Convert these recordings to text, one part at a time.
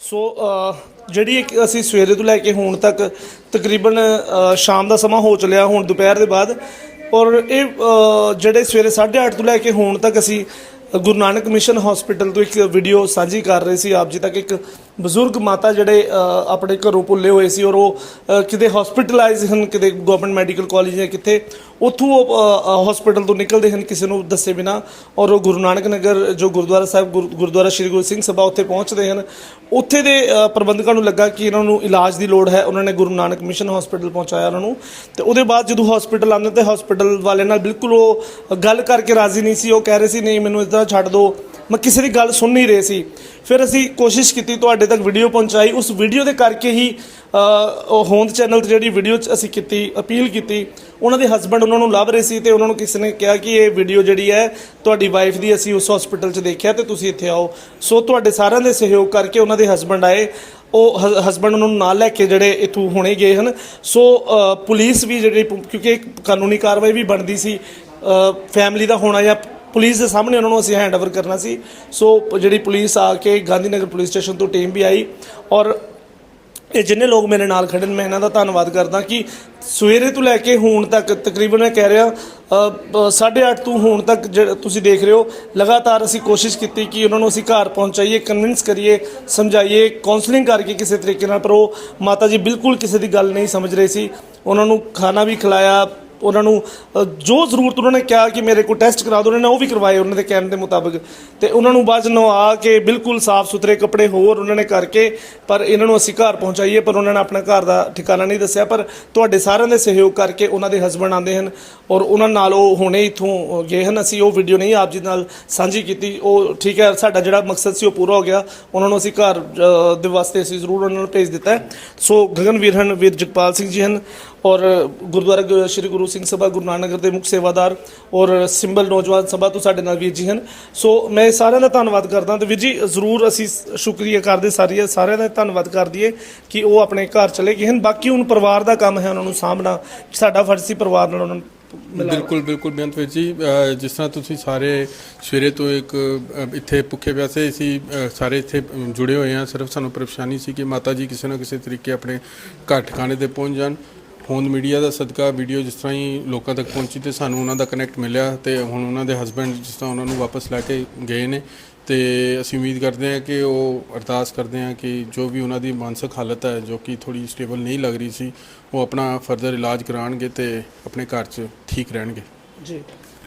ਸੋ ਜਿਹੜੀ ਇੱਕ ਅਸੀਂ ਸਵੇਰੇ ਤੋਂ ਲੈ ਕੇ ਹੁਣ ਤੱਕ ਤਕਰੀਬਨ ਸ਼ਾਮ ਦਾ ਸਮਾਂ ਹੋ ਚੱਲਿਆ, ਹੁਣ ਦੁਪਹਿਰ ਦੇ ਬਾਅਦ, ਔਰ ਇਹ ਜਿਹੜੇ ਸਵੇਰੇ 8:30 ਤੋਂ ਲੈ ਕੇ ਹੁਣ ਤੱਕ ਅਸੀਂ ਗੁਰੂ ਨਾਨਕ ਮਿਸ਼ਨ ਹਸਪੀਟਲ ਤੋਂ ਇੱਕ ਵੀਡੀਓ ਸਾਂਝੀ ਕਰ ਰਹੇ ਸੀ, ਆਪ ਜੀ ਤੱਕ ਇੱਕ ਬਜ਼ੁਰਗ ਮਾਤਾ ਜਿਹੜੇ ਆਪਣੇ ਘਰੋਂ ਭੁੱਲੇ ਹੋਏ ਸੀ ਔਰ ਉਹ ਕਿਤੇ ਹਸਪੀਟਲਾਈਜ਼ ਹਨ, ਕਿਤੇ ਗਵਰਨਮੈਂਟ ਮੈਡੀਕਲ ਕਾਲਜ ਜਾਂ ਕਿਤੇ ਉੱਥੋਂ ਉਹ ਹਸਪੀਟਲ ਤੋਂ ਨਿਕਲਦੇ ਹਨ ਕਿਸੇ ਨੂੰ ਦੱਸੇ ਬਿਨਾ ਔਰ ਉਹ ਗੁਰੂ ਨਾਨਕ ਨਗਰ ਜੋ ਗੁਰਦੁਆਰਾ ਸਾਹਿਬ, ਗੁਰ- ਗੁਰਦੁਆਰਾ ਸ਼੍ਰੀ ਗੁਰੂ ਸਿੰਘ ਸਭਾ ਉੱਥੇ ਪਹੁੰਚਦੇ ਹਨ। ਉੱਥੇ ਦੇ ਪ੍ਰਬੰਧਕਾਂ ਨੂੰ ਲੱਗਾ ਕਿ ਇਹਨਾਂ ਨੂੰ ਇਲਾਜ ਦੀ ਲੋੜ ਹੈ। ਉਹਨਾਂ ਨੇ ਗੁਰੂ ਨਾਨਕ ਮਿਸ਼ਨ ਹਸਪੀਟਲ ਪਹੁੰਚਾਇਆ ਉਹਨਾਂ ਨੂੰ। ਤੇ ਉਹਦੇ ਬਾਅਦ ਜਦੋਂ ਹਸਪੀਟਲ ਆਉਂਦੇ ਤੇ ਹਸਪੀਟਲ ਵਾਲੇ ਨਾਲ ਬਿਲਕੁਲ ਉਹ ਗੱਲ ਕਰਕੇ ਰਾਜ਼ੀ ਨਹੀਂ ਸੀ। ਉਹ ਕਹਿ ਰਹੇ ਸੀ, ਨਹੀਂ, ਮੈਨੂੰ ਇਦਾਂ ਛੱਡ ਦਿਓ। ਮੈਂ ਕਿਸੇ ਦੀ ਗੱਲ ਸੁਣ ਨਹੀਂ ਰਹੇ ਸੀ। ਫਿਰ ਅਸੀਂ ਕੋਸ਼ਿਸ਼ ਕੀਤੀ ਤੁਹਾਡੇ ਤੱਕ ਵੀਡੀਓ ਪਹੁੰਚਾਈ, ਉਸ ਵੀਡੀਓ ਦੇ ਕਰਕੇ ਹੀ ਉਹ ਹੋਂਦ ਚੈਨਲ ਤੇ ਜਿਹੜੀ ਵੀਡੀਓ ਚ ਅਸੀਂ ਕੀਤੀ ਅਪੀਲ ਕੀਤੀ, ਉਹਨਾਂ ਦੇ ਹਸਬੰਡ ਉਹਨਾਂ ਨੂੰ ਲੱਭ ਰਹੇ ਸੀ ਤੇ ਉਹਨਾਂ ਨੂੰ ਕਿਸੇ ਨੇ ਕਿਹਾ ਕਿ ਇਹ ਵੀਡੀਓ ਜਿਹੜੀ ਹੈ, ਤੁਹਾਡੀ ਵਾਈਫ ਦੀ ਅਸੀਂ ਉਸ ਹਸਪੀਟਲ 'ਚ ਦੇਖਿਆ ਤੇ ਤੁਸੀਂ ਇੱਥੇ ਆਓ। ਸੋ ਤੁਹਾਡੇ ਸਾਰਿਆਂ ਦੇ ਸਹਿਯੋਗ ਕਰਕੇ ਉਹਨਾਂ ਦੇ ਹਸਬੰਡ ਆਏ। ਉਹ ਹਸਬੰਡ ਉਹਨਾਂ ਨੂੰ ਨਾਲ ਲੈ ਕੇ ਜਿਹੜੇ ਇਥੋਂ ਹੁਣੇ ਗਏ ਹਨ। ਸੋ ਪੁਲਿਸ ਵੀ ਜਿਹੜੀ ਕਿਉਂਕਿ ਕਾਨੂੰਨੀ ਕਾਰਵਾਈ ਵੀ ਬਣਦੀ ਸੀ ਫੈਮਿਲੀ ਦਾ ਹੋਣਾ ਜਾਂ ਪੁਲਿਸ ਦੇ ਸਾਹਮਣੇ ਉਹਨਾਂ ਨੂੰ ਅਸੀਂ ਹੈਂਡਓਵਰ ਕਰਨਾ ਸੀ। ਸੋ ਜਿਹੜੀ ਪੁਲਿਸ ਆ ਕੇ ਗਾਂਧੀਨਗਰ ਪੁਲਿਸ ਸਟੇਸ਼ਨ ਤੋਂ ਟੀਮ ਵੀ ਆਈ ਔਰ ਇਹ ਜਿੰਨੇ ਲੋਕ ਮੇਰੇ ਨਾਲ ਖੜੇ ਨੇ, ਮੈਂ ਇਹਨਾਂ ਦਾ ਧੰਨਵਾਦ ਕਰਦਾ ਕਿ ਸਵੇਰੇ ਤੋਂ ਲੈ ਕੇ ਹੁਣ ਤੱਕ ਤਕਰੀਬਨ ਮੈਂ ਕਹਿ ਰਿਹਾ 8:30 ਤੋਂ ਹੁਣ ਤੱਕ ਜਿਹੜਾ ਤੁਸੀਂ ਦੇਖ ਰਹੇ ਹੋ, ਲਗਾਤਾਰ ਅਸੀਂ ਕੋਸ਼ਿਸ਼ ਕੀਤੀ ਕਿ ਉਹਨਾਂ ਨੂੰ ਅਸੀਂ ਘਰ ਪਹੁੰਚਾਈਏ ਕਨਵਿੰਸ ਕਰੀਏ, ਸਮਝਾਈਏ ਕਾਉਂਸਲਿੰਗ ਕਰਕੇ ਕਿਸੇ ਤਰੀਕੇ ਨਾਲ, ਪਰ ਉਹ ਮਾਤਾ ਜੀ ਬਿਲਕੁਲ ਕਿਸੇ ਦੀ ਗੱਲ ਨਹੀਂ ਸਮਝ ਰਹੇ ਸੀ। ਉਹਨਾਂ ਨੂੰ ਖਾਣਾ ਵੀ ਖਿਲਾਇਆ ਉਹਨਾਂ ਨੂੰ ਜੋ ਜ਼ਰੂਰਤ ਉਹਨਾਂ ਨੇ ਕਿਹਾ ਕਿ ਮੇਰੇ ਕੋਲ ਟੈਸਟ ਕਰਾ ਦਿਓ, ਉਹਨਾਂ ਨੇ ਉਹ ਵੀ ਕਰਵਾਏ ਉਹਨਾਂ ਦੇ ਕਹਿਣ ਦੇ ਮੁਤਾਬਕ। ਤੇ ਉਹਨਾਂ ਨੂੰ ਬਾਅਦ 'ਚ ਨਵਾ ਕੇ ਬਿਲਕੁਲ ਸਾਫ਼ ਸੁਥਰੇ ਕੱਪੜੇ ਹੋਰ ਉਹਨਾਂ ਨੇ ਕਰਕੇ, ਪਰ ਇਹਨਾਂ ਨੂੰ ਅਸੀਂ ਘਰ ਪਹੁੰਚਾਈਏ, ਪਰ ਉਹਨਾਂ ਨੇ ਆਪਣਾ ਘਰ ਦਾ ਠਿਕਾਣਾ ਨਹੀਂ ਦੱਸਿਆ, ਪਰ ਤੁਹਾਡੇ ਸਾਰਿਆਂ ਦੇ ਸਹਿਯੋਗ ਕਰਕੇ ਉਹਨਾਂ ਦੇ ਹਸਬੰਡ ਆਉਂਦੇ ਹਨ ਔਰ ਉਹਨਾਂ ਨਾਲ ਉਹ ਹੁਣੇ ਇਥੋਂ ਗਏ ਹਨ। ਅਸੀਂ ਉਹ ਵੀਡੀਓ ਨਹੀਂ ਆਪ ਜੀ ਨਾਲ ਸਾਂਝੀ ਕੀਤੀ। ਉਹ ਠੀਕ ਹੈ, ਸਾਡਾ ਜਿਹੜਾ ਮਕਸਦ ਸੀ ਉਹ ਪੂਰਾ ਹੋ ਗਿਆ। ਉਹਨਾਂ ਨੂੰ ਅਸੀਂ ਘਰ ਦੇ ਵਾਸਤੇ ਅਸੀਂ ਜ਼ਰੂਰ ਉਹਨਾਂ ਨੂੰ ਭੇਜ ਦਿੱਤਾ ਹੈ। ਸੋ ਗਗਨਵੀਰ ਹਨ, ਵੀਰ ਜਗਪਾਲ ਸਿੰਘ ਜੀ ਹਨ ਔਰ ਗੁਰਦੁਆਰਾ ਸ਼੍ਰੀ ਗੁਰੂ ਸਿੰਘ ਸਭਾ, ਗੁਰੂ ਨਾਨਕ ਦੇ ਮੁੱਖ ਸੇਵਾਦਾਰ ਔਰ ਸਿੰਬਲ ਨੌਜਵਾਨ ਸਭਾ ਤੋਂ ਸਾਡੇ ਨਾਲ ਵੀਰ ਜੀ ਹਨ। ਸੋ ਮੈਂ ਸਾਰਿਆਂ ਦਾ ਧੰਨਵਾਦ ਕਰਦਾ ਤੇ ਵੀਰ ਜੀ, ਜ਼ਰੂਰ ਅਸੀਂ ਸ਼ੁਕਰੀਆ ਕਰਦੇ ਸਾਰੀਆਂ ਸਾਰਿਆਂ ਦਾ ਧੰਨਵਾਦ ਕਰਦੀਏ ਕਿ ਉਹ ਆਪਣੇ ਘਰ ਚਲੇ ਗਏ ਹਨ। ਬਾਕੀ ਹੁਣ ਪਰਿਵਾਰ ਦਾ ਕੰਮ ਹੈ ਉਹਨਾਂ ਨੂੰ ਸਾਂਭਣਾ, ਸਾਡਾ ਫਰਜ਼ ਸੀ ਪਰਿਵਾਰ ਨਾਲ ਉਹਨਾਂ ਨੂੰ ਬਿਲਕੁਲ ਬਿਲਕੁਲ ਬੇਅੰਤ ਵੀਰ ਜੀ ਜਿਸ ਤਰ੍ਹਾਂ ਤੁਸੀਂ ਸਾਰੇ ਸਵੇਰੇ ਤੋਂ ਇੱਕ ਇੱਥੇ ਭੁੱਖੇ ਪਿਆਸੇ ਸੀ ਸਾਰੇ ਇੱਥੇ ਜੁੜੇ ਹੋਏ ਆ। ਸਿਰਫ ਸਾਨੂੰ ਪਰੇਸ਼ਾਨੀ ਸੀ ਕਿ ਮਾਤਾ ਜੀ ਕਿਸੇ ਨਾ ਕਿਸੇ ਤਰੀਕੇ ਆਪਣੇ ਘਰ ਠਿਕਾਣੇ ਤੇ ਪਹੁੰਚ ਜਾਣ। ਹੋਂਦ ਮੀਡੀਆ ਦਾ ਸਦਕਾ ਵੀਡੀਓ ਜਿਸ ਤਰ੍ਹਾਂ ਹੀ ਲੋਕਾਂ ਤੱਕ ਪਹੁੰਚੀ ਤੇ ਸਾਨੂੰ ਉਹਨਾਂ ਦਾ ਕਨੈਕਟ ਮਿਲਿਆ ਤੇ ਹੁਣ ਉਹਨਾਂ ਦੇ ਹਸਬੰਡ ਜਿਸ ਤਰ੍ਹਾਂ ਉਹਨਾਂ ਨੂੰ ਵਾਪਸ ਲੈ ਕੇ ਗਏ ਨੇ ਤੇ ਅਸੀਂ ਉਮੀਦ ਕਰਦੇ ਹਾਂ ਕਿ ਉਹ ਅਰਦਾਸ ਕਰਦੇ ਹਾਂ ਕਿ ਜੋ ਵੀ ਉਹਨਾਂ ਦੀ ਮਾਨਸਿਕ ਹਾਲਤ ਹੈ ਜੋ ਕਿ ਥੋੜੀ ਸਟੇਬਲ ਨਹੀਂ ਲੱਗ ਰਹੀ ਸੀ ਉਹ ਆਪਣਾ ਫਰਦਰ ਇਲਾਜ ਕਰਾਉਣਗੇ ਤੇ ਆਪਣੇ ਘਰ 'ਚ ਠੀਕ ਰਹਿਣਗੇ। ਜੀ।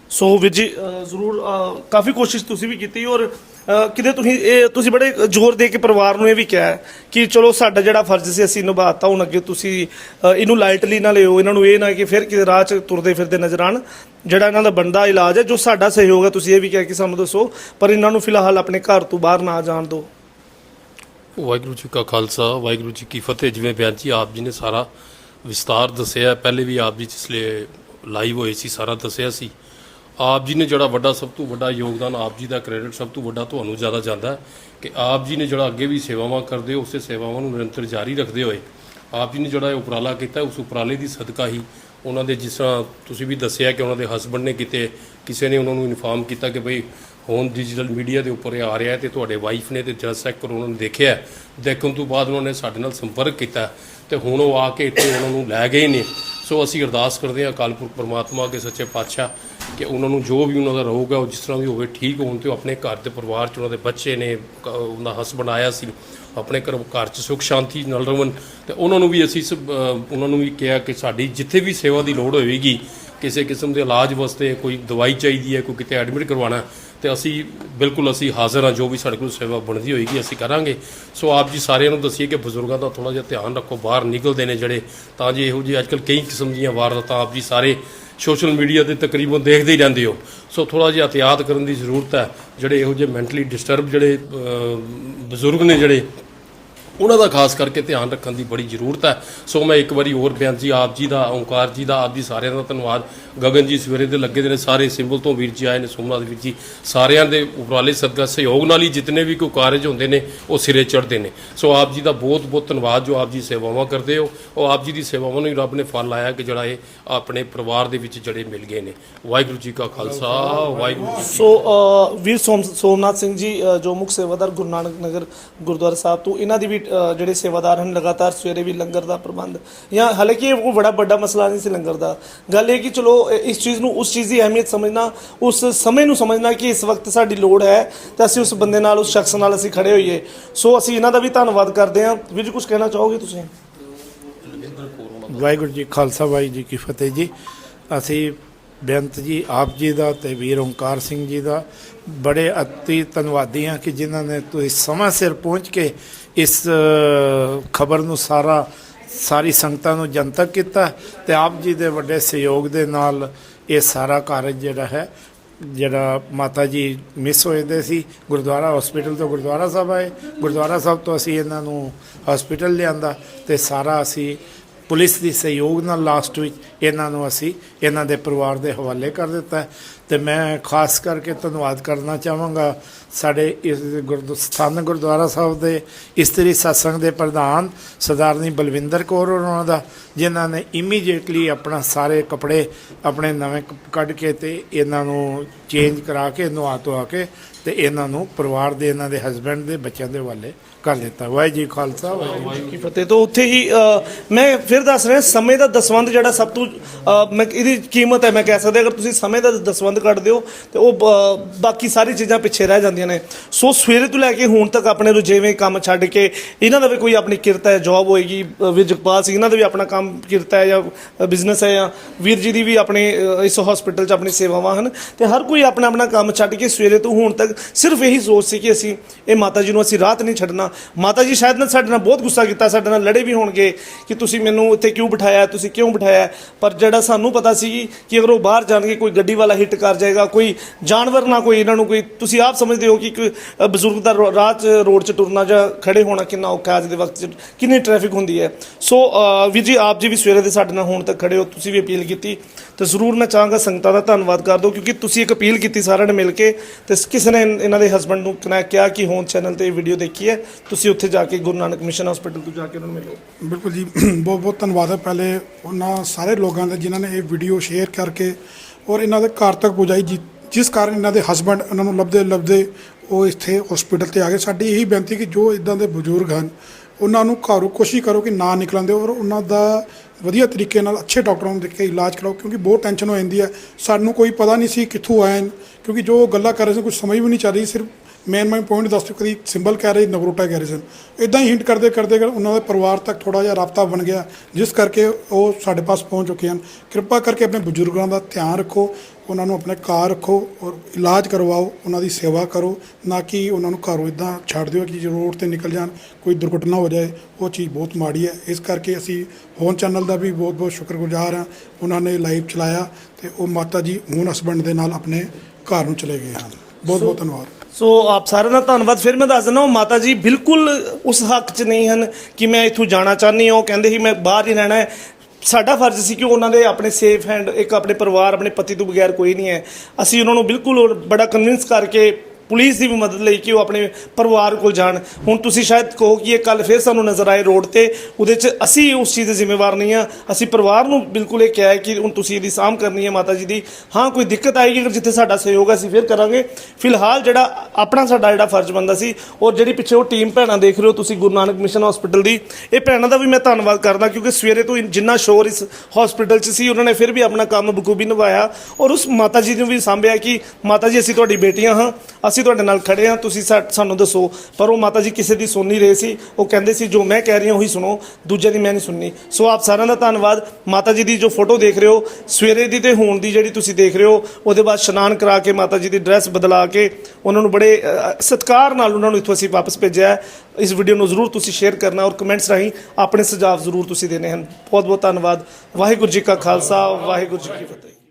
ਸੋ ਵੀਰ ਜੀ ਅ, ਜ਼ਰੂਰ ਅ, ਕਾਫੀ ਕੋਸ਼ਿਸ਼ ਤੁਸੀਂ ਵੀ ਕੀਤੀ ਔਰ ਕਿਤੇ ਤੁਸੀਂ ਇਹ ਤੁਸੀਂ ਬੜੇ ਜ਼ੋਰ ਦੇ ਕੇ ਪਰਿਵਾਰ ਨੂੰ ਇਹ ਵੀ ਕਿਹਾ ਹੈ ਕਿ ਚਲੋ ਸਾਡਾ ਜਿਹੜਾ ਫਰਜ਼ ਸੀ ਅਸੀਂ ਨਿਭਾਤਾ ਹੁਣ ਅੱਗੇ ਤੁਸੀਂ ਅ, ਇਹਨੂੰ ਲਾਈਟਲੀ ਨਾ ਲਿਓ ਇਹਨਾਂ ਨੂੰ ਇਹ ਨਾ ਕਿ ਫਿਰ ਕਿਤੇ ਰਾਹ 'ਚ ਤੁਰਦੇ ਫਿਰਦੇ ਨਜ਼ਰ ਆਣ ਜਿਹੜਾ ਇਹਨਾਂ ਦਾ ਬੰਦਾ ਇਲਾਜ ਹੈ ਜੋ ਸਾਡਾ ਸਹਿਯੋਗ ਹੈ ਤੁਸੀਂ ਇਹ ਵੀ ਕਿਹਾ ਕਿ ਸਾਨੂੰ ਦੱਸੋ ਪਰ ਇਹਨਾਂ ਨੂੰ ਫਿਲਹਾਲ ਆਪਣੇ ਘਰ ਤੋਂ ਬਾਹਰ ਨਾ ਜਾਣ ਦਿਓ। ਵਾਹਿਗੁਰੂ ਜੀ ਕਾ ਖਾਲਸਾ ਵਾਹਿਗੁਰੂ ਜੀ ਕੀ ਫਤਿਹ। ਜਿਵੇਂ ਬਿਆਨ ਜੀ ਆਪ ਜੀ ਨੇ ਸਾਰਾ ਵਿਸਤਾਰ ਦੱਸਿਆ ਪਹਿਲੇ ਵੀ ਆਪ ਜੀ ਜਿਸ ਲਾਈਵ ਹੋਏ ਸੀ ਸਾਰਾ ਦੱਸਿਆ ਸੀ। ਆਪ ਜੀ ਨੇ ਜਿਹੜਾ ਵੱਡਾ ਸਭ ਤੋਂ ਵੱਡਾ ਯੋਗਦਾਨ ਆਪ ਜੀ ਦਾ ਕ੍ਰੈਡਿਟ ਸਭ ਤੋਂ ਵੱਡਾ ਤੁਹਾਨੂੰ ਜ਼ਿਆਦਾ ਜਾਂਦਾ ਕਿ ਆਪ ਜੀ ਨੇ ਜਿਹੜਾ ਅੱਗੇ ਵੀ ਸੇਵਾਵਾਂ ਕਰਦੇ ਹੋ ਉਸੇ ਸੇਵਾਵਾਂ ਨੂੰ ਨਿਰੰਤਰ ਜਾਰੀ ਰੱਖਦੇ ਹੋਏ ਆਪ ਜੀ ਨੇ ਜਿਹੜਾ ਇਹ ਉਪਰਾਲਾ ਕੀਤਾ, ਉਸ ਉਪਰਾਲੇ ਦੀ ਸਦਕਾ ਹੀ ਉਹਨਾਂ ਦੇ ਜਿਸ ਤਰ੍ਹਾਂ ਤੁਸੀਂ ਵੀ ਦੱਸਿਆ ਕਿ ਉਹਨਾਂ ਦੇ ਹਸਬੰਡ ਨੇ ਕਿਤੇ ਕਿਸੇ ਨੇ ਉਹਨਾਂ ਨੂੰ ਇਨਫਾਰਮ ਕੀਤਾ ਕਿ ਭਈ ਹੁਣ ਡਿਜੀਟਲ ਮੀਡੀਆ ਦੇ ਉੱਪਰ ਇਹ ਆ ਰਿਹਾ ਹੈ ਤੇ ਤੁਹਾਡੇ ਵਾਈਫ ਨੇ ਤੇ ਜਦ ਸੈਕਟਰ ਉਹਨਾਂ ਨੂੰ ਦੇਖਿਆ ਦੇਖਣ ਤੋਂ ਬਾਅਦ ਉਹਨਾਂ ਨੇ ਸਾਡੇ ਨਾਲ ਸੰਪਰਕ ਕੀਤਾ ਤੇ ਹੁਣ ਉਹ ਆ ਕੇ ਇੱਥੇ ਉਹਨਾਂ ਨੂੰ ਲੈ ਗਏ ਨੇ। ਸੋ ਅਸੀਂ ਅਰਦਾਸ ਕਰਦੇ ਹਾਂ ਅਕਾਲ ਪੁਰਖ ਪਰਮਾਤਮਾ ਅੱਗੇ ਸੱਚੇ ਪਾਤਸ਼ਾਹ ਕਿ ਉਹਨਾਂ ਨੂੰ ਜੋ ਵੀ ਉਹਨਾਂ ਦਾ ਰੋਗ ਹੈ ਉਹ ਜਿਸ ਤਰ੍ਹਾਂ ਵੀ ਹੋਵੇ ਠੀਕ ਹੋਣ ਤੇ ਉਹ ਆਪਣੇ ਘਰ ਦੇ ਪਰਿਵਾਰ ਚ ਉਹਨਾਂ ਦੇ ਬੱਚੇ ਨੇ ਕ- ਉਹਨਾਂ ਹੱਸ ਬਣਾਇਆ ਸੀ ਆਪਣੇ ਘਰ ਘਰ ਚ ਸੁਖ ਸ਼ਾਂਤੀ ਨਾਲ ਰਵਣ ਤੇ ਉਹਨਾਂ ਨੂੰ ਵੀ ਅਸੀਂ ਸਭ, ਉਹਨਾਂ ਨੂੰ ਵੀ ਕਿਹਾ ਕਿ ਸਾਡੀ ਜਿੱਥੇ ਵੀ ਸੇਵਾ ਦੀ ਲੋੜ ਹੋਵੇਗੀ ਕਿਸੇ ਕਿਸਮ ਦੇ ਇਲਾਜ ਵਾਸਤੇ ਕੋਈ ਦਵਾਈ ਚਾਹੀਦੀ ਹੈ ਕੋਈ ਕਿਤੇ ਐਡਮਿਟ ਕਰਵਾਉਣਾ ਹੈ, ਤੇ ਅਸੀਂ ਬਿਲਕੁਲ ਅਸੀਂ ਹਾਜ਼ਰ ਹਾਂ ਜੋ ਵੀ ਸਾਡੇ ਕੋਲ ਸੇਵਾ ਬਣਦੀ ਹੋਏਗੀ ਅਸੀਂ ਕਰਾਂਗੇ। ਸੋ ਆਪ ਜੀ ਸਾਰਿਆਂ ਨੂੰ ਦੱਸੀਏ ਕਿ ਬਜ਼ੁਰਗਾਂ ਦਾ ਥੋੜਾ ਜਿਹਾ ਧਿਆਨ ਰੱਖੋ ਬਾਹਰ ਨਿਕਲਦੇ ਨੇ ਜਿਹੜੇ ਤਾਂ ਜੇ ਇਹੋ ਜਿਹੀ ਅੱਜਕੱਲ ਕਈ ਕਿਸਮ ਦੀਆਂ ਵਾਰਦਾਤਾਂ ਆਪ ਜੀ ਸਾਰੇ ਸੋਸ਼ਲ ਮੀਡੀਆ ਤੇ ਤਕਰੀਬਨ ਦੇਖਦੇ ਹੀ ਰਹਿੰਦੇ ਹੋ। ਸੋ ਥੋੜਾ ਜਿਹਾ ਇhtiyਾਤ ਕਰਨ ਦੀ ਜ਼ਰੂਰਤ ਹੈ ਜਿਹੜੇ ਇਹੋ ਜਿਹੇ ਮੈਂਟਲੀ ਡਿਸਟਰਬ ਜਿਹੜੇ ਬਜ਼ੁਰਗ ਨੇ ਜਿਹੜੇ ਉਹਨਾਂ ਦਾ ਖਾਸ ਕਰਕੇ ਧਿਆਨ ਰੱਖਣ ਦੀ ਬੜੀ ਜ਼ਰੂਰਤ ਹੈ। ਸੋ ਮੈਂ ਇੱਕ ਵਾਰੀ ਹੋਰ ਬਿਆਨ ਜੀ, ਆਪ ਜੀ ਦਾ, ਓਂਕਾਰ ਜੀ ਦਾ, ਆਪ ਜੀ ਸਾਰਿਆਂ ਦਾ ਧੰਨਵਾਦ। ਗਗਨ ਜੀ ਸਵੇਰੇ ਦੇ ਲੱਗੇ ਦੇ ਨੇ ਸਾਰੇ ਸਿੰਬਲ ਤੋਂ ਵੀਰ ਜੀ ਆਏ ਨੇ, ਸੋਮਨਾਥ ਵੀਰ ਜੀ ਸਾਰਿਆਂ ਦੇ ਉਪਰਾਲੇ ਸਦਕਾ ਸਹਿਯੋਗ ਨਾਲ ਹੀ ਜਿੰਨੇ ਵੀ ਕੋਈ ਕਾਰਜ ਹੁੰਦੇ ਨੇ, ਉਹ ਸਿਰੇ ਚੜ੍ਹਦੇ ਨੇ। ਸੋ ਆਪ ਜੀ ਦਾ ਬਹੁਤ ਬਹੁਤ ਧੰਨਵਾਦ ਜੋ ਆਪ ਜੀ ਸੇਵਾਵਾਂ ਕਰਦੇ ਹੋ। ਉਹ ਆਪ ਜੀ ਦੀ ਸੇਵਾਵਾਂ ਨੂੰ ਹੀ ਰੱਬ ਨੇ ਫਲ ਲਾਇਆ ਕਿ ਜਿਹੜਾ ਇਹ ਆਪਣੇ ਪਰਿਵਾਰ ਦੇ ਵਿੱਚ ਜਿਹੜੇ ਮਿਲ ਗਏ ਨੇ। ਵਾਹਿਗੁਰੂ ਜੀ ਕਾ ਖਾਲਸਾ, ਵਾਹਿਗੁਰੂ ਜੀ ਸੋ ਵੀਰ ਸੋਮ, ਸੋਮਨਾਥ ਸਿੰਘ ਜੀ ਜੋ ਮੁੱਖ ਸੇਵਾਦਾਰ ਗੁਰੂ ਨਾਨਕ ਨਗਰ ਗੁਰਦੁਆਰਾ ਸਾਹਿਬ ਤੋਂ, ਇਹਨਾਂ ਦੀ ਵੀ ਜਿਹੜੇ ਸੇਵਾਦਾਰ ਹਨ ਲਗਾਤਾਰ ਸਵੇਰੇ ਵੀ ਲੰਗਰ ਦਾ ਪ੍ਰਬੰਧ। ਜਾਂ ਹਾਲਾਂਕਿ ਇਹ ਉਹ ਬੜਾ ਵੱਡਾ ਮਸਲਾ ਨਹੀਂ ਸੀ ਲੰਗਰ ਦਾ। ਗੱਲ ਇਹ ਕਿ ਚਲੋ ਇਸ ਚੀਜ਼ ਨੂੰ ਉਸ ਚੀਜ਼ ਦੀ ਅਹਿਮੀਅਤ ਸਮਝਣਾ ਉਸ ਸਮੇਂ ਨੂੰ ਸਮਝਣਾ ਕਿ ਇਸ ਵਕਤ ਸਾਡੀ ਲੋੜ ਹੈ ਤਾਂ ਅਸੀਂ ਉਸ ਬੰਦੇ ਨਾਲ ਉਸ ਸ਼ਖਸ ਨਾਲ ਅਸੀਂ ਖੜੇ ਹੋਈਏ। ਸੋ ਅਸੀਂ ਇਹਨਾਂ ਦਾ ਵੀ ਧੰਨਵਾਦ ਕਰਦੇ ਹਾਂ। ਵੀਰ ਜੀ ਕੁਝ ਕਹਿਣਾ ਚਾਹੋਗੇ ਤੁਸੀਂ? ਵਾਹਿਗੁਰੂ ਜੀ ਖਾਲਸਾ ਵਾਹਿਗੁਰੂ ਜੀ ਕੀ ਫਤਿਹ ਜੀ। ਅਸੀਂ ਬੇਅੰਤ ਜੀ, ਆਪ ਜੀ ਦਾ ਤੇ ਵੀਰ ਓਂਕਾਰ ਸਿੰਘ ਜੀ ਦਾ। ਬੜੇ ਅਤੀ ਧੰਨਵਾਦੀ ਹਾਂ ਕਿ ਜਿਨ੍ਹਾਂ ਨੇ ਤੁਸੀਂ ਸਮਾਂ ਸਿਰ ਪਹੁੰਚ ਕੇ ਇਸ ਖਬਰ ਨੂੰ ਸਾਰਾ, ਸਾਰੀ ਸੰਗਤਾਂ ਨੂੰ ਜਨਤਕ ਕੀਤਾ ਤੇ ਆਪ ਜੀ ਦੇ ਵੱਡੇ ਸਹਿਯੋਗ ਦੇ ਨਾਲ ਇਹ ਸਾਰਾ ਕਾਰਜ ਜਿਹੜਾ ਹੈ, ਜਿਹੜਾ ਮਾਤਾ ਜੀ ਮਿਸ ਹੋਏ ਦੇ ਸੀ, ਗੁਰਦੁਆਰਾ ਹਸਪੀਟਲ ਤੋਂ ਗੁਰਦੁਆਰਾ ਸਾਹਿਬ ਆਏ। ਗੁਰਦੁਆਰਾ ਸਾਹਿਬ ਤੋਂ ਅਸੀਂ ਇਹਨਾਂ ਨੂੰ ਹਸਪੀਟਲ ਲਿਆਂਦਾ ਤੇ ਸਾਰਾ ਅਸੀਂ ਪੁਲਿਸ ਦੀ ਸਹਿਯੋਗ ਨਾਲ ਲਾਸਟ ਵਿੱਚ ਇਹਨਾਂ ਨੂੰ ਅਸੀਂ ਇਹਨਾਂ ਦੇ ਪਰਿਵਾਰ ਦੇ ਹਵਾਲੇ ਕਰ ਦਿੱਤਾ ਹੈ। ਤੇ ਮੈਂ ਖਾਸ ਕਰਕੇ ਧੰਨਵਾਦ ਕਰਨਾ ਚਾਹਾਂਗਾ ਸਾਡੇ ਇਸ ਗੁਰਦੁ, ਸਥਾਨਕ ਗੁਰਦੁਆਰਾ ਸਾਹਿਬ ਦੇ ਇਸਤਰੀ ਸਤਸੰਗ ਦੇ ਪ੍ਰਧਾਨ ਸਰਦਾਰਨੀ ਬਲਵਿੰਦਰ ਕੌਰ ਔਰ ਉਹਨਾਂ ਦਾ, ਜਿਨ੍ਹਾਂ ਨੇ ਇਮੀਡੀਏਟਲੀ ਆਪਣਾ ਸਾਰੇ ਕੱਪੜੇ ਆਪਣੇ ਨਵੇਂ ਕ- ਕੱਢ ਕੇ ਤੇ ਇਹਨਾਂ ਨੂੰ ਚੇਂਜ ਕਰਾ ਕੇ, ਨਵਾ ਧਵਾ ਕੇ ਤੇ ਇਹਨਾਂ ਨੂੰ ਪਰਿਵਾਰ ਦੇ, ਇਹਨਾਂ ਦੇ ਹਸਬੰਡ ਦੇ, ਬੱਚਿਆਂ ਦੇ ਹਵਾਲੇ ਕਰ ਦਿੱਤਾ। ਵਾਹਿਗੁਰੂ ਜੀ ਖਾਲਸਾ, ਵਾਹਿਗੁਰੂ ਜੀ ਕੀ ਫਤਿਹ। ਤੋਂ ਉੱਥੇ ਹੀ ਮੈਂ ਫਿਰ ਦੱਸ ਰਿਹਾ, ਸਮੇਂ ਦਾ ਦਸਵੰਧ ਜਿਹੜਾ ਸਭ ਤੋਂ ਮੈਂ ਇਹਦੀ ਕੀਮਤ ਹੈ, ਮੈਂ ਕਹਿ ਸਕਦਾ, ਅਗਰ ਤੁਸੀਂ ਸਮੇਂ ਦਾ ਦਸਵੰਧ ਕੱਢ ਦਿਓ ਤੇ ਉਹ ਬ- ਬਾਕੀ ਸਾਰੀ ਚੀਜ਼ਾਂ ਪਿੱਛੇ ਰਹਿ ਜਾਂਦੀਆਂ ਨੇ। ਸੋ ਸਵੇਰੇ ਤੋਂ ਲੈ ਕੇ ਹੁਣ ਤੱਕ ਆਪਣੇ ਰੁਝੇਵੇਂ ਕੰਮ ਛੱਡ ਕੇ ਇਹਨਾਂ ਦਾ ਵੀ ਕੋਈ ਆਪਣੀ ਕਿਰਤ ਹੈ ਜੌਬ ਹੋਏਗੀ ਵੀਰ ਜਗਪਾਲ ਸਿੰਘ, ਇਹਨਾਂ ਦਾ ਵੀ ਆਪਣਾ ਕੰਮ ਕਿਰਤ ਹੈ ਜਾਂ ਬਿਜ਼ਨਸ ਹੈ ਜਾਂ, ਵੀਰ ਜੀ ਦੀ ਵੀ ਆਪਣੇ ਇਸ ਹਸਪੀਟਲ 'ਚ ਆਪਣੀ ਸੇਵਾਵਾਂ ਹਨ ਤੇ ਹਰ ਕੋਈ ਆਪਣਾ ਆਪਣਾ ਕੰਮ ਛੱਡ ਕੇ ਸਵੇਰੇ ਤੋਂ ਹੁਣ ਤੱਕ ਸਿਰਫ ਇਹੀ ਸੋਚ ਸੀ ਕਿ ਅਸੀਂ ਇਹ ਮਾਤਾ ਜੀ ਨੂੰ ਅਸੀਂ ਰਾਤ ਨਹੀਂ ਛੱਡਣਾ। ਮਾਤਾ ਜੀ ਸ਼ਾਇਦ ਨਾ ਸਾਡੇ ਨਾਲ ਬਹੁਤ ਗੁੱਸਾ ਕੀਤਾ, ਸਾਡੇ ਨਾਲ ਲੜੇ ਵੀ ਹੋਣਗੇ ਕਿ ਤੁਸੀਂ ਮੈਨੂੰ ਇੱਥੇ ਕਿਉਂ ਬਿਠਾਇਆ, ਤੁਸੀਂ ਕਿਉਂ ਬਿਠਾਇਆ। ਪਰ ਜਿਹੜਾ ਸਾਨੂੰ ਪਤਾ ਸੀ ਕਿ ਅਗਰ ਉਹ ਬਾਹਰ ਜਾਣਗੇ, ਕੋਈ ਗੱਡੀ ਵਾਲਾ ਹਿੱਟ ਕਰ ਜਾਏਗਾ, ਕੋਈ ਜਾਨਵਰ ਨਾ ਕੋਈ ਇਹਨਾਂ ਨੂੰ ਕੋਈ, ਤੁਸੀਂ ਆਪ ਸਮਝਦੇ ਹੋ ਕਿ ਇੱਕ ਅ, ਬਜ਼ੁਰਗ ਦਾ ਰੋ- ਰਾਹ 'ਚ ਰੋਡ 'ਚ ਟੁਰਨਾ ਜਾਂ ਖੜੇ ਹੋਣਾ ਕਿੰਨਾ ਔਖਾ ਅੱਜ ਦੇ ਵਕਤ 'ਚ ਕਿੰਨੀ ਟ੍ਰੈਫਿਕ ਹੁੰਦੀ ਹੈ। ਸੋ ਅ, ਵੀਰ ਜੀ ਆਪ ਜੀ ਵੀ ਸਵੇਰੇ ਦੇ ਸਾਡੇ ਨਾਲ ਹੁਣ ਤੱਕ ਖੜੇ ਹੋ ਤੁਸੀਂ ਵੀ ਅਪੀਲ ਕੀਤੀ। ਤੇ ਜ਼ਰੂਰ ਮੈਂ ਚਾਹਾਂਗਾ ਸੰਗਤਾਂ ਦਾ ਧੰਨਵਾਦ ਕਰ ਦਿਓ ਕਿਉਂਕਿ ਤੁਸੀਂ ਇੱਕ ਅਪੀਲ ਕੀਤੀ ਸਾਰਿਆਂ ਨੇ ਮਿਲ ਕੇ ਤੇ ਕਿਸੇ ਨੇ ਇਹਨਾਂ ਦੇ ਹਸਬੰਡ ਨੂੰ ਕਨੈ ਕਿਹਾ ਕਿ ਹੋਨ ਚੈਨਲ ਤੇ ਵੀਡੀਓ ਦੇਖੀ ਹੈ ਤੁਸੀਂ ਉੱਥੇ ਜਾ ਕੇ ਗੁਰੂ ਨਾਨਕ ਮਿਸ਼ਨ ਹਸਪੀਟਲ ਤੋਂ ਜਾ ਕੇ ਉਹਨਾਂ ਨੂੰ ਮਿਲੋ। ਬਿਲਕੁਲ ਜੀ ਬਹੁਤ ਬਹੁਤ ਧੰਨਵਾਦ ਹੈ। ਪਹਿਲੇ ਉਹਨਾਂ ਸਾਰੇ ਲੋਕਾਂ ਦਾ ਜਿਨ੍ਹਾਂ ਨੇ ਇਹ ਵੀਡੀਓ ਸ਼ੇਅਰ ਕਰਕੇ ਔਰ ਇਹਨਾਂ ਦੇ ਘਰ ਤੱਕ ਪਹੁੰਚਾਈ ਜੀ ਜਿਸ ਕਾਰਨ ਇਹਨਾਂ ਦੇ ਹਸਬੰਡ ਇਹਨਾਂ ਨੂੰ ਲੱਭਦੇ ਲੱਭਦੇ ਉਹ ਇੱਥੇ ਹਸਪੀਟਲ ਤੇ ਆ ਗਏ। ਸਾਡੀ ਇਹੀ ਬੇਨਤੀ ਕਿ ਜੋ ਇਦਾਂ ਦੇ ਬਜ਼ੁਰਗ ਹਨ, ਉਹਨਾਂ ਨੂੰ ਘਰੋਂ ਕੋਸ਼ਿਸ਼ ਕਰੋ ਕਿ ਨਾ ਨਿਕਲਣ ਦਿਓ ਔਰ ਉਹਨਾਂ ਦਾ ਵਧੀਆ ਤਰੀਕੇ ਨਾਲ ਅੱਛੇ ਡਾਕਟਰਾਂ ਨੂੰ ਦੇਖ ਕੇ ਇਲਾਜ ਕਰਾਓ ਕਿਉਂਕਿ ਬਹੁਤ ਟੈਨਸ਼ਨ ਹੋ ਜਾਂਦੀ ਹੈ। ਸਾਨੂੰ ਕੋਈ ਪਤਾ ਨਹੀਂ ਸੀ ਕਿੱਥੋਂ ਆਏ ਨੇ, ਕਿਉਂਕਿ ਜੋ ਗੱਲਾਂ ਕਰ ਰਹੇ ਸੀ ਕੁਝ ਸਮਝ ਵੀ ਨਹੀਂ ਚੱਲ ਰਹੀ, ਸਿਰਫ ਮੇਨ ਮੇਨ ਪੁਆਇੰਟ ਦੱਸ ਦਿਓ ਕਦੀ ਸਿੰਬਲ ਕਹਿ ਰਹੇ, ਨਗਰੋਟਾ ਕਹਿ ਰਹੇ ਸਨ। ਇਦਾਂ ਹੀ ਹਿੰਟ ਕਰਦੇ ਕਰਦੇ ਕਰ ਉਹਨਾਂ ਦੇ ਪਰਿਵਾਰ ਤੱਕ ਥੋੜਾ ਜਿਹਾ ਰਾਬਤਾ ਬਣ ਗਿਆ, ਜਿਸ ਕਰਕੇ ਉਹ ਸਾਡੇ ਪਾਸ ਪਹੁੰਚ ਚੁੱਕੇ ਹਨ। ਕਿਰਪਾ ਕਰਕੇ ਆਪਣੇ ਬਜ਼ੁਰਗਾਂ ਦਾ ਧਿਆਨ ਰੱਖੋ, ਉਹਨਾਂ ਨੂੰ ਆਪਣੇ ਘਰ ਰੱਖੋ ਔਰ ਇਲਾਜ ਕਰਵਾਓ, ਉਹਨਾਂ ਦੀ ਸੇਵਾ ਕਰੋ, ਨਾ ਕਿ ਉਹਨਾਂ ਨੂੰ ਘਰੋਂ ਇਦਾਂ ਛੱਡ ਦਿਓ ਕਿ ਜੇ ਰੋਡ ਤੇ ਨਿਕਲ ਜਾਣ, ਕੋਈ ਦੁਰਘਟਨਾ ਹੋ ਜਾਏ, ਉਹ ਚੀਜ਼ ਬਹੁਤ ਮਾੜੀ ਹੈ। ਇਸ ਕਰਕੇ ਅਸੀਂ ਹੋਨ ਚੈਨਲ ਦਾ ਵੀ ਬਹੁਤ ਬਹੁਤ ਸ਼ੁਕਰਗੁਜ਼ਾਰ ਹਾਂ, ਉਹਨਾਂ ਨੇ ਲਾਈਵ ਚਲਾਇਆ ਤੇ ਉਹ ਮਾਤਾ ਜੀ ਹੁਣ ਹਸਬੰਡ ਦੇ ਨਾਲ ਆਪਣੇ ਘਰ ਨੂੰ ਚਲੇ ਗਏ ਹਨ। ਬਹੁਤ ਬਹੁਤ ਧੰਨਵਾਦ। ਸੋ ਆਪ ਸਾਰਿਆਂ ਦਾ ਧੰਨਵਾਦ। ਫਿਰ ਮੈਂ ਦੱਸ ਦਿੰਦਾ ਉਹ ਮਾਤਾ ਜੀ ਬਿਲਕੁਲ ਉਸ ਹੱਕ 'ਚ ਨਹੀਂ ਹਨ ਕਿ ਮੈਂ ਇੱਥੋਂ ਜਾਣਾ ਚਾਹੁੰਦੀ ਹਾਂ। ਉਹ ਕਹਿੰਦੇ ਸੀ, ਮੈਂ ਬਾਹਰ ਹੀ ਰਹਿਣਾ ਹੈ। ਸਾਡਾ ਫਰਜ਼ ਸੀ ਕਿ ਉਹਨਾਂ ਦੇ ਆਪਣੇ ਸੇਫ ਹੈਂਡ ਇੱਕ ਆਪਣੇ ਪਰਿਵਾਰ, ਆਪਣੇ ਪਤੀ ਤੋਂ ਬਗੈਰ ਕੋਈ ਨਹੀਂ ਹੈ। ਅਸੀਂ ਉਹਨਾਂ ਨੂੰ ਬਿਲਕੁਲ ਉਹ ਬੜਾ ਕਨਵਿੰਸ ਕਰਕੇ ਪੁਲਿਸ ਦੀ ਵੀ ਮਦਦ ਲਈ ਕਿ ਉਹ ਆਪਣੇ ਪਰਿਵਾਰ ਕੋਲ ਜਾਣ। ਹੁਣ ਤੁਸੀਂ ਸ਼ਾਇਦ ਕਹੋ ਕਿ ਇਹ ਕੱਲ ਫਿਰ ਸਾਨੂੰ ਨਜ਼ਰ ਆਏ ਰੋਡ ਤੇ, ਉਹਦੇ 'ਚ ਅਸੀਂ ਉਸ ਚੀਜ਼ ਦੇ ਜ਼ਿੰਮੇਵਾਰ ਨਹੀਂ ਆ ਅਸੀਂ ਪਰਿਵਾਰ ਨੂੰ ਬਿਲਕੁਲ ਇਹ ਕਿਹਾ ਹੈ ਕਿ ਹੁਣ ਤੁਸੀਂ ਇਹਦੀ ਸਾਂਭ ਕਰਨੀ ਹੈ ਮਾਤਾ ਜੀ ਦੀ। ਹਾਂ, ਕੋਈ ਦਿੱਕਤ ਆਏਗੀ ਅਗਰ ਜਿੱਥੇ ਸਾਡਾ ਸਹਿਯੋਗ ਹੈ, ਅਸੀਂ ਫਿਰ ਕਰਾਂਗੇ। ਫਿਲਹਾਲ ਜਿਹੜਾ ਆਪਣਾ ਸਾਡਾ ਜਿਹੜਾ ਫਰਜ਼ ਬੰਦਾ ਸੀ, ਔਰ ਜਿਹੜੀ ਪਿੱਛੇ ਉਹ ਟੀਮ ਭੈਣਾਂ ਦੇਖ ਰਹੇ ਹੋ ਤੁਸੀਂ, ਗੁਰੂ ਨਾਨਕ ਮਿਸ਼ਨ ਹਸਪੀਟਲ ਦੀ, ਇਹ ਭੈਣਾਂ ਦਾ ਵੀ ਮੈਂ ਧੰਨਵਾਦ ਕਰਦਾ ਕਿਉਂਕਿ ਸਵੇਰੇ ਤੋਂ ਜਿੰਨਾ ਸ਼ੋਰ ਇਸ ਹਸਪੀਟਲ 'ਚ ਸੀ, ਉਹਨਾਂ ਨੇ ਫਿਰ ਵੀ ਆਪਣਾ ਕੰਮ ਬਖੂਬੀ ਨਿਭਾਇਆ। ਔਰ ਉਸ ਮਾਤਾ ਜੀ ਨੂੰ ਵੀ ਸਾਂਭਿਆ ਕਿ ਮਾਤਾ ਜੀ ਅਸੀਂ ਤੁਹਾਡੀ ਬੇਟੀਆਂ ਹਾਂ ਅਸੀਂ ਤੁਹਾਡੇ ਨਾਲ ਖੜੇ ਹਾਂ ਤੁਸੀਂ ਸਾ- ਸਾਨੂੰ ਦੱਸੋ। ਪਰ ਉਹ ਮਾਤਾ ਜੀ ਕਿਸੇ ਦੀ ਸੁਣ ਨਹੀਂ ਰਹੇ ਸੀ। ਉਹ ਕਹਿੰਦੇ ਸੀ ਜੋ ਮੈਂ ਕਹਿ ਰਹੀ ਹਾਂ ਉਹੀ ਸੁਣੋ ਦੂਜੇ ਦੀ ਮੈਂ ਨਹੀਂ ਸੁਣਨੀ। ਸੋ ਆਪ ਸਾਰਿਆਂ ਦਾ ਧੰਨਵਾਦ। ਮਾਤਾ ਜੀ ਦੀ ਜੋ ਫੋਟੋ ਦੇਖ ਰਹੇ ਹੋ ਸਵੇਰੇ ਦੀ ਤੇ ਹੁਣ ਦੀ ਜਿਹੜੀ ਤੁਸੀਂ ਦੇਖ ਰਹੇ ਹੋ ਉਹਦੇ ਬਾਅਦ ਇਸ਼ਨਾਨ ਕਰਾ ਕੇ ਮਾਤਾ ਜੀ ਦੀ ਡਰੈਸ ਬਦਲਾ ਕੇ ਉਹਨਾਂ ਨੂੰ ਬੜੇ ਅ, ਸਤਿਕਾਰ ਨਾਲ ਉਹਨਾਂ ਨੂੰ ਇੱਥੋਂ ਅਸੀਂ ਵਾਪਸ ਭੇਜਿਆ ਹੈ। ਇਸ ਵੀਡੀਓ ਨੂੰ ਜ਼ਰੂਰ ਤੁਸੀਂ ਸ਼ੇਅਰ ਕਰਨਾ ਔਰ ਕਮੈਂਟਸ ਰਾਹੀਂ ਆਪਣੇ ਸੁਝਾਅ ਜ਼ਰੂਰ ਤੁਸੀਂ ਦੇਣੇ ਹਨ। ਬਹੁਤ ਬਹੁਤ ਧੰਨਵਾਦ। ਵਾਹਿਗੁਰੂ ਜੀ ਕਾ ਖਾਲਸਾ ਵਾਹਿਗੁਰੂ ਜੀ ਕੀ ਫਤਿਹ।